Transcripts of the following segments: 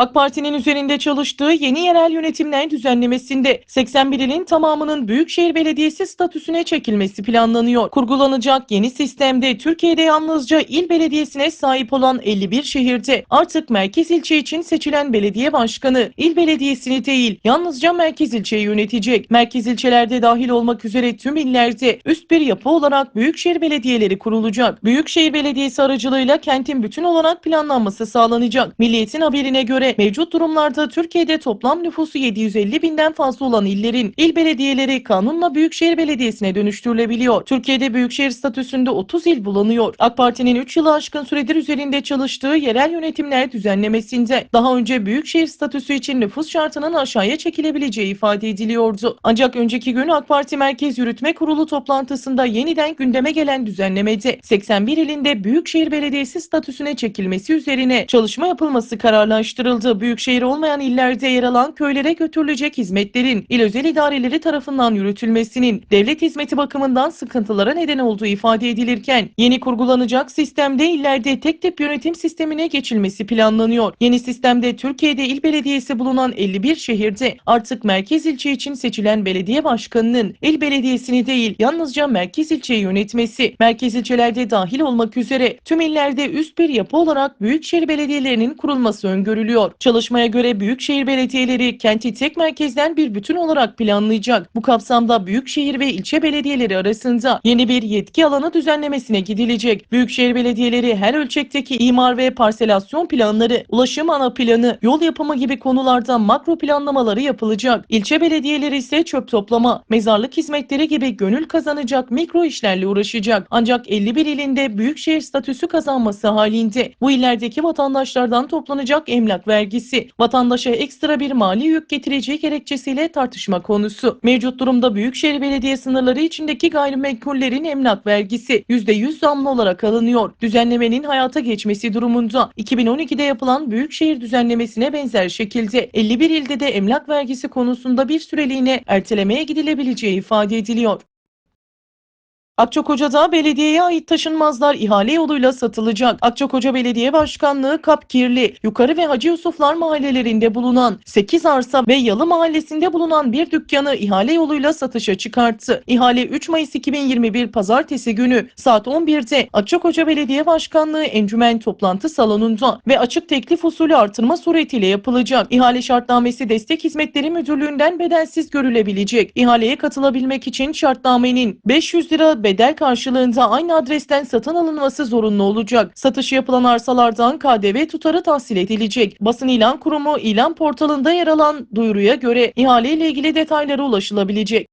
AK Parti'nin üzerinde çalıştığı yeni yerel yönetimler düzenlemesinde 81 ilin tamamının Büyükşehir Belediyesi statüsüne çekilmesi planlanıyor. Kurgulanacak yeni sistemde Türkiye'de yalnızca il belediyesine sahip olan 51 şehirde artık merkez ilçe için seçilen belediye başkanı il belediyesini değil yalnızca merkez ilçeyi yönetecek. Merkez ilçelerde dahil olmak üzere tüm illerde üst bir yapı olarak Büyükşehir Belediyeleri kurulacak. Büyükşehir Belediyesi aracılığıyla kentin bütün olarak planlanması sağlanacak. Milliyetin haberine göre mevcut durumlarda Türkiye'de toplam nüfusu 750 binden fazla olan illerin il belediyeleri kanunla Büyükşehir Belediyesi'ne dönüştürülebiliyor. Türkiye'de Büyükşehir statüsünde 30 il bulunuyor. AK Parti'nin 3 yılı aşkın süredir üzerinde çalıştığı yerel yönetimler düzenlemesinde daha önce Büyükşehir statüsü için nüfus şartının aşağıya çekilebileceği ifade ediliyordu. Ancak önceki gün AK Parti Merkez Yürütme Kurulu toplantısında yeniden gündeme gelen düzenlemede 81 ilinde Büyükşehir Belediyesi statüsüne çekilmesi üzerine çalışma yapılması kararlaştırıldı. Büyükşehir olmayan illerde yer alan köylere götürülecek hizmetlerin il özel idareleri tarafından yürütülmesinin devlet hizmeti bakımından sıkıntılara neden olduğu ifade edilirken yeni kurgulanacak sistemde illerde tek tip yönetim sistemine geçilmesi planlanıyor. Yeni sistemde Türkiye'de il belediyesi bulunan 51 şehirde artık merkez ilçe için seçilen belediye başkanının il belediyesini değil yalnızca merkez ilçeyi yönetmesi, merkez ilçelerde dahil olmak üzere tüm illerde üst bir yapı olarak büyükşehir belediyelerinin kurulması öngörülüyor. Çalışmaya göre büyükşehir belediyeleri kenti tek merkezden bir bütün olarak planlayacak. Bu kapsamda büyükşehir ve ilçe belediyeleri arasında yeni bir yetki alanı düzenlemesine gidilecek. Büyükşehir belediyeleri her ölçekteki imar ve parselasyon planları, ulaşım ana planı, yol yapımı gibi konularda makro planlamaları yapılacak. İlçe belediyeleri ise çöp toplama, mezarlık hizmetleri gibi gönül kazanacak mikro işlerle uğraşacak. Ancak 51 ilinde büyükşehir statüsü kazanması halinde bu illerdeki vatandaşlardan toplanacak emlak vergisi vatandaşa ekstra bir mali yük getireceği gerekçesiyle tartışma konusu. Mevcut durumda büyükşehir belediye sınırları içindeki gayrimenkullerin emlak vergisi %100 zamlı olarak alınıyor. Düzenlemenin hayata geçmesi durumunda 2012'de yapılan büyükşehir düzenlemesine benzer şekilde 51 ilde de emlak vergisi konusunda bir süreliğine ertelemeye gidilebileceği ifade ediliyor. Akçakoca'da belediyeye ait taşınmazlar ihale yoluyla satılacak. Akçakoca Belediye Başkanlığı Kapkirli, Yukarı ve Hacı Yusuflar mahallelerinde bulunan 8 arsa ve Yalı mahallesinde bulunan bir dükkanı ihale yoluyla satışa çıkarttı. İhale 3 Mayıs 2021 Pazartesi günü saat 11'de Akçakoca Belediye Başkanlığı Encümen Toplantı Salonu'nda ve açık teklif usulü artırma suretiyle yapılacak. İhale şartnamesi Destek Hizmetleri Müdürlüğü'nden bedelsiz görülebilecek. İhaleye katılabilmek için şartnamenin 500 lira bedel karşılığında aynı adresten satın alınması zorunlu olacak. Satış yapılan arsalardan KDV tutarı tahsil edilecek. Basın ilan kurumu ilan portalında yer alan duyuruya göre ihale ile ilgili detaylara ulaşılabilecek.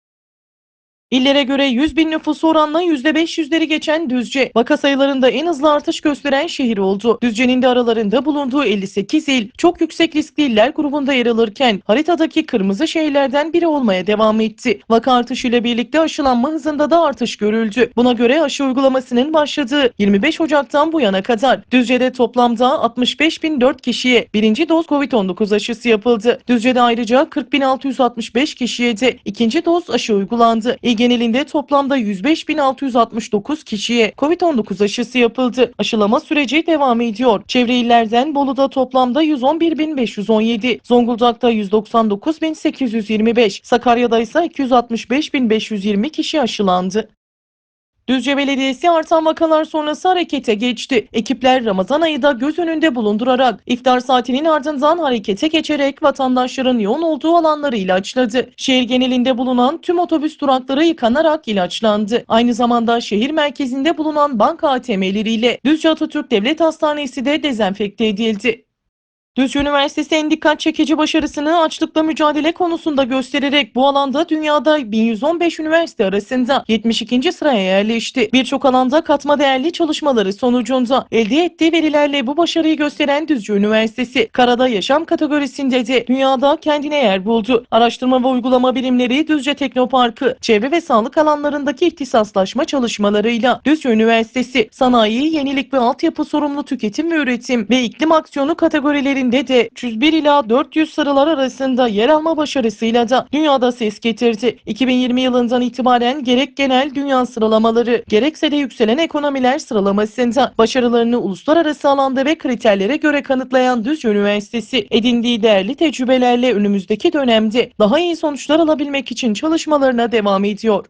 İllere göre 100 bin nüfusu oranla %500'leri geçen Düzce, vaka sayılarında en hızlı artış gösteren şehir oldu. Düzce'nin de aralarında bulunduğu 58 il, çok yüksek riskli iller grubunda yer alırken haritadaki kırmızı şehirlerden biri olmaya devam etti. Vaka artışıyla birlikte aşılanma hızında da artış görüldü. Buna göre aşı uygulamasının başladığı 25 Ocak'tan bu yana kadar Düzce'de toplamda 65.004 kişiye birinci doz COVID-19 aşısı yapıldı. Düzce'de ayrıca 40.665 kişiye de ikinci doz aşı uygulandı. İl genelinde toplamda 105.669 kişiye COVID-19 aşısı yapıldı. Aşılama süreci devam ediyor. Çevre illerden Bolu'da toplamda 111.517, Zonguldak'ta 199.825, Sakarya'da ise 265.520 kişi aşılandı. Düzce Belediyesi artan vakalar sonrası harekete geçti. Ekipler Ramazan ayı da göz önünde bulundurarak iftar saatinin ardından harekete geçerek vatandaşların yoğun olduğu alanları ilaçladı. Şehir genelinde bulunan tüm otobüs durakları yıkanarak ilaçlandı. Aynı zamanda şehir merkezinde bulunan banka ATM'leriyle Düzce Atatürk Devlet Hastanesi de dezenfekte edildi. Düzce Üniversitesi en çekici başarısını açlıkla mücadele konusunda göstererek bu alanda dünyada 1115 üniversite arasında 72. sıraya yerleşti. Birçok alanda katma değerli çalışmaları sonucunda elde ettiği verilerle bu başarıyı gösteren Düzce Üniversitesi, karada yaşam kategorisinde de dünyada kendine yer buldu. Araştırma ve uygulama birimleri Düzce Teknoparkı, çevre ve sağlık alanlarındaki ihtisaslaşma çalışmalarıyla Düzce Üniversitesi, sanayi, yenilik ve altyapı sorumlu tüketim ve üretim ve iklim aksiyonu kategorilerinde listesinde de 301 ila 400 sıralar arasında yer alma başarısıyla da dünyada ses getirdi. 2020 yılından itibaren gerek genel dünya sıralamaları gerekse de yükselen ekonomiler sıralamasında başarılarını uluslararası alanda ve kriterlere göre kanıtlayan Düzce Üniversitesi edindiği değerli tecrübelerle önümüzdeki dönemde daha iyi sonuçlar alabilmek için çalışmalarına devam ediyor.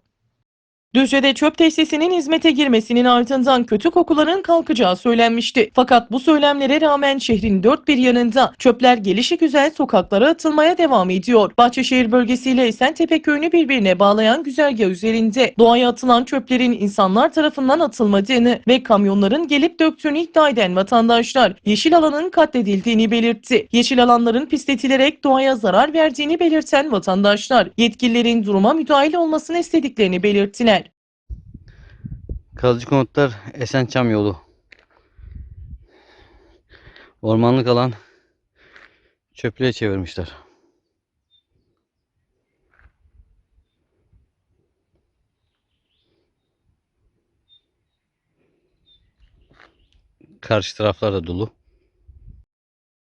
Düzce'de çöp tesisinin hizmete girmesinin ardından kötü kokuların kalkacağı söylenmişti. Fakat bu söylemlere rağmen şehrin dört bir yanında çöpler gelişigüzel sokaklara atılmaya devam ediyor. Bahçeşehir bölgesiyle Esentepe köyünü birbirine bağlayan güzergah üzerinde doğaya atılan çöplerin insanlar tarafından atılmadığını ve kamyonların gelip döktüğünü iddia eden vatandaşlar yeşil alanın katledildiğini belirtti. Yeşil alanların pisletilerek doğaya zarar verdiğini belirten vatandaşlar yetkililerin duruma müdahil olmasını istediklerini belirttiler. Kalıcı konutlar Esençam yolu. Ormanlık alan çöplüğe çevirmişler. Karşı taraflar da dolu.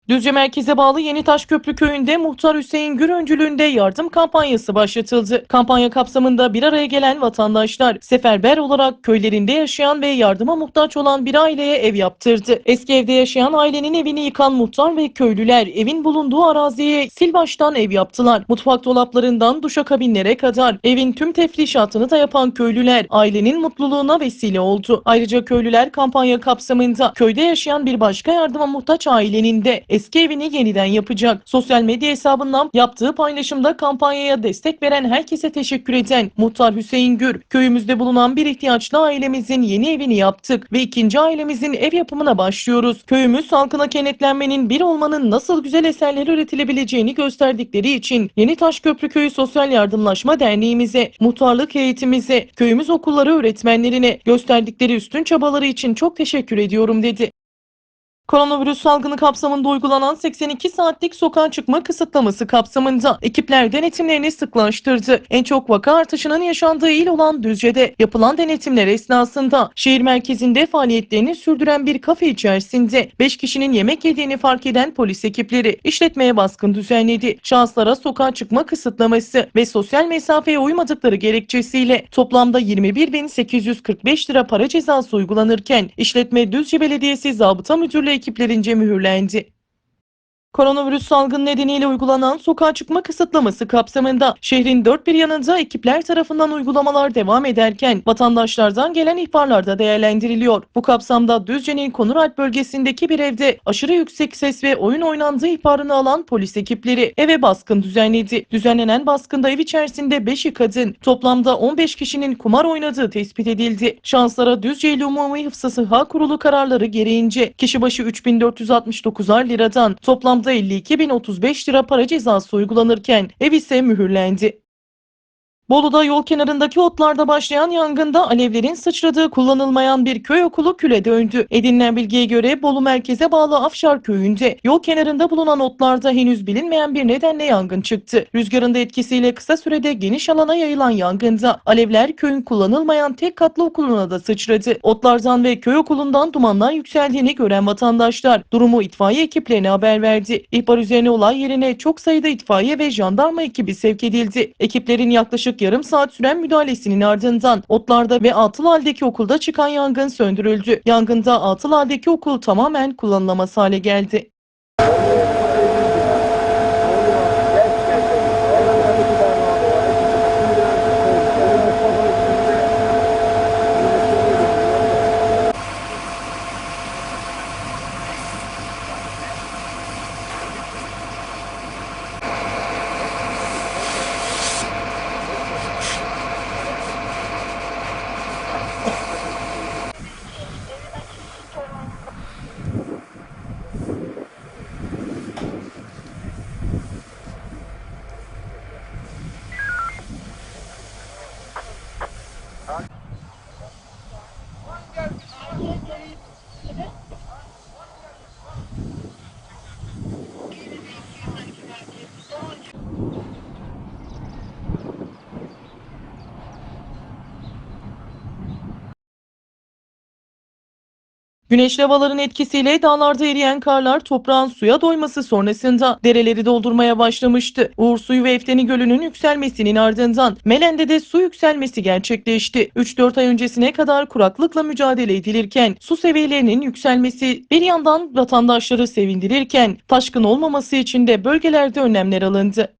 Düzce merkeze bağlı Yenitaş Köprü köyünde Muhtar Hüseyin Gür öncülüğünde yardım kampanyası başlatıldı. Kampanya kapsamında bir araya gelen vatandaşlar seferber olarak köylerinde yaşayan ve yardıma muhtaç olan bir aileye ev yaptırdı. Eski evde yaşayan ailenin evini yıkan muhtar ve köylüler evin bulunduğu araziye sil baştan ev yaptılar. Mutfak dolaplarından duşakabinlere kadar evin tüm tefrişatını da yapan köylüler ailenin mutluluğuna vesile oldu. Ayrıca köylüler kampanya kapsamında köyde yaşayan bir başka yardıma muhtaç ailenin de eski evini yeniden yapacak. Sosyal medya hesabından yaptığı paylaşımda kampanyaya destek veren herkese teşekkür eden Muhtar Hüseyin Gür, köyümüzde bulunan bir ihtiyaçlı ailemizin yeni evini yaptık ve ikinci ailemizin ev yapımına başlıyoruz. Köyümüz halkına kenetlenmenin bir olmanın nasıl güzel eserler üretilebileceğini gösterdikleri için Yeni Taş Köprü Köyü Sosyal Yardımlaşma Derneğimize, muhtarlık heyetimize, köyümüz okulları öğretmenlerine gösterdikleri üstün çabaları için çok teşekkür ediyorum dedi. Koronavirüs salgını kapsamında uygulanan 82 saatlik sokağa çıkma kısıtlaması kapsamında ekipler denetimlerini sıklaştırdı. En çok vaka artışının yaşandığı il olan Düzce'de yapılan denetimler esnasında şehir merkezinde faaliyetlerini sürdüren bir kafe içerisinde 5 kişinin yemek yediğini fark eden polis ekipleri işletmeye baskın düzenledi. Şahıslara sokağa çıkma kısıtlaması ve sosyal mesafeye uymadıkları gerekçesiyle toplamda 21.845 lira para cezası uygulanırken işletme Düzce Belediyesi Zabıta Müdürlüğü ekiplerince mühürlendi. Koronavirüs salgını nedeniyle uygulanan sokağa çıkma kısıtlaması kapsamında şehrin dört bir yanında ekipler tarafından uygulamalar devam ederken vatandaşlardan gelen ihbarlar da değerlendiriliyor. Bu kapsamda Düzce'nin Konuralp bölgesindeki bir evde aşırı yüksek ses ve oyun oynandığı ihbarını alan polis ekipleri eve baskın düzenledi. Düzenlenen baskında ev içerisinde 5'i kadın, toplamda 15 kişinin kumar oynadığı tespit edildi. Şanslara Düzce İl Umumi Hıfzı Sıha Kurulu kararları gereğince kişi başı 3469'ar liradan toplamda 52.035 lira para cezası uygulanırken ev ise mühürlendi. Bolu'da yol kenarındaki otlarda başlayan yangında alevlerin sıçradığı kullanılmayan bir köy okulu küle döndü. Edinilen bilgiye göre Bolu merkeze bağlı Afşar köyünde yol kenarında bulunan otlarda henüz bilinmeyen bir nedenle yangın çıktı. Rüzgarın da etkisiyle kısa sürede geniş alana yayılan yangında alevler köyün kullanılmayan tek katlı okuluna da sıçradı. Otlardan ve köy okulundan dumanlar yükseldiğini gören vatandaşlar durumu itfaiye ekiplerine haber verdi. İhbar üzerine olay yerine çok sayıda itfaiye ve jandarma ekibi sevk edildi. Ekiplerin yaklaşık yarım saat süren müdahalesinin ardından otlarda ve atıl haldeki okulda çıkan yangın söndürüldü. Yangında atıl haldeki okul tamamen kullanılamaz hale geldi. Güneşli havaların etkisiyle dağlarda eriyen karlar toprağın suya doyması sonrasında dereleri doldurmaya başlamıştı. Uğur Suyu ve Efteni Gölü'nün yükselmesinin ardından Melen'de de su yükselmesi gerçekleşti. 3-4 ay öncesine kadar kuraklıkla mücadele edilirken su seviyelerinin yükselmesi bir yandan vatandaşları sevindirirken taşkın olmaması için de bölgelerde önlemler alındı.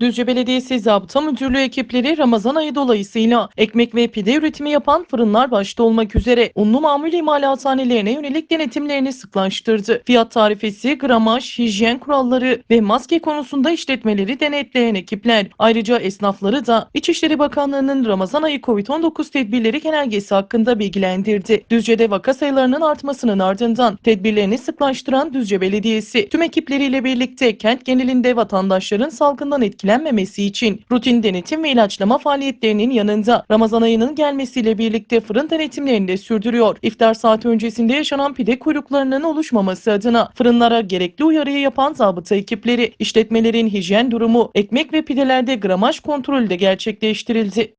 Düzce Belediyesi Zabıta Müdürlüğü ekipleri Ramazan ayı dolayısıyla ekmek ve pide üretimi yapan fırınlar başta olmak üzere unlu mamul imalathanelerine yönelik denetimlerini sıklaştırdı. Fiyat tarifesi, gramaj, hijyen kuralları ve maske konusunda işletmeleri denetleyen ekipler ayrıca esnafları da İçişleri Bakanlığı'nın Ramazan ayı COVID-19 tedbirleri genelgesi hakkında bilgilendirdi. Düzce'de vaka sayılarının artmasının ardından tedbirlerini sıklaştıran Düzce Belediyesi tüm ekipleriyle birlikte kent genelinde vatandaşların salgından etkilenmemesi için rutin denetim ve ilaçlama faaliyetlerinin yanında Ramazan ayının gelmesiyle birlikte fırın denetimlerini de sürdürüyor. İftar saati öncesinde yaşanan pide kuyruklarının oluşmaması adına fırınlara gerekli uyarıyı yapan zabıta ekipleri, işletmelerin hijyen durumu, ekmek ve pidelerde gramaj kontrolü de gerçekleştirildi.